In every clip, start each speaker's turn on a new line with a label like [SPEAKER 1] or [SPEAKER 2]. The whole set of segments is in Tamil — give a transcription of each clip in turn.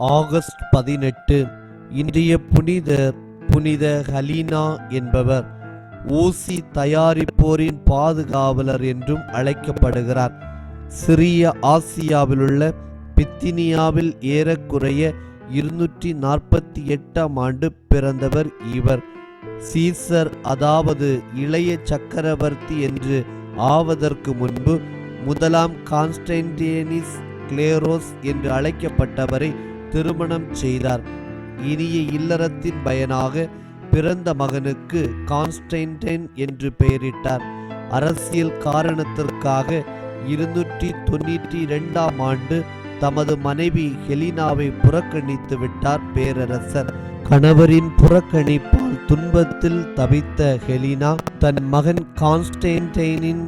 [SPEAKER 1] ஆகஸ்ட் பதினெட்டு இன்றைய புனித புனித ஹலீனா என்பவர் ஊசி தயாரிப்போரின் பாதுகாவலர் என்றும் அழைக்கப்படுகிறார். சிறிய ஆசியாவிலுள்ள பித்தினியாவில் ஏறக்குறைய இருநூற்றி நாற்பத்தி எட்டாம் ஆண்டு பிறந்தவர் இவர். சீசர் அதாவது இளைய சக்கரவர்த்தி என்று ஆவதற்கு முன்பு முதலாம் கான்ஸ்டன்டேனிஸ் கிளேரோஸ் என்று அழைக்கப்பட்டவரை திருமணம் செய்தார். இனிய இல்லறத்தின் பயனாக பிறந்த மகனுக்கு கான்ஸ்டைன்டைன் என்று பெயரிட்டார். அரசியல் காரணத்திற்காக இருநூற்றி தொண்ணூற்றி இரண்டாம் ஆண்டு தமது மனைவி ஹெலினாவை புறக்கணித்து விட்டார் பேரரசர். கணவரின் புறக்கணிப்பால் துன்பத்தில் தவித்த ஹெலினா தன் மகன் கான்ஸ்டைன்டைனின்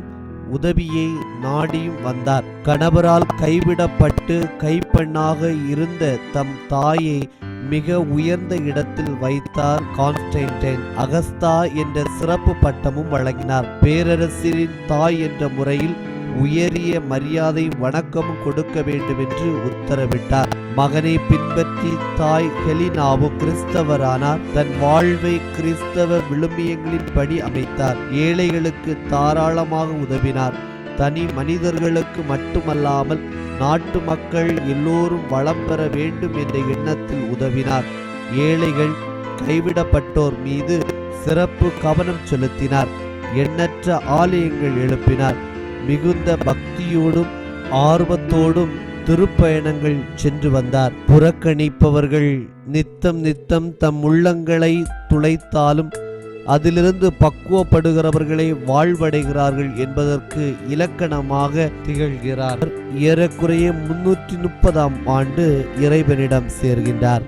[SPEAKER 1] உதவியை நாடியும் வந்தார். கணவரால் கைவிடப்பட்டு கைப்பெண்ணாக இருந்த தம் தாயை மிக உயர்ந்த இடத்தில் வைத்தார் கான்ஸ்டன்டைன். அகஸ்தா என்ற சிறப்பு பட்டமும் வழங்கினார். பேரரசரின் தாய் என்ற முறையில் உயரிய மரியாதை வணக்கமும் கொடுக்க வேண்டும் என்று உத்தரவிட்டார். மகனை பின்பற்றி தாய் ஹெலினாவும் கிறிஸ்தவரானார். தன் வாழ்வை கிறிஸ்தவ விழுமியங்களின்படி அமைத்தார். ஏழைகளுக்கு தாராளமாக உதவினார். தனி மனிதர்களுக்கு மட்டுமல்லாமல் நாட்டு மக்கள் எல்லோரும் வளம் பெற வேண்டும் என்ற எண்ணத்தில் உதவினார். ஏழைகள் கைவிடப்பட்டோர் மீது சிறப்பு கவனம் செலுத்தினார். எண்ணற்ற ஆலயங்கள் எழுப்பினார். மிகுந்த பக்தியோடும் ஆர்வத்தோடும் திருப்பயணங்கள் சென்று வந்தார். புறக்கணிப்பவர்கள் நித்தம் நித்தம் தம் உள்ளங்களை துளைத்தாலும் அதிலிருந்து பக்குவப்படுகிறவர்களை வாழ்வடைகிறார்கள் என்பதற்கு இலக்கணமாக திகழ்கிறார். ஏறக்குறைய முன்னூற்றி முப்பதாம் ஆண்டு இறைவனிடம் சேர்கின்றார்.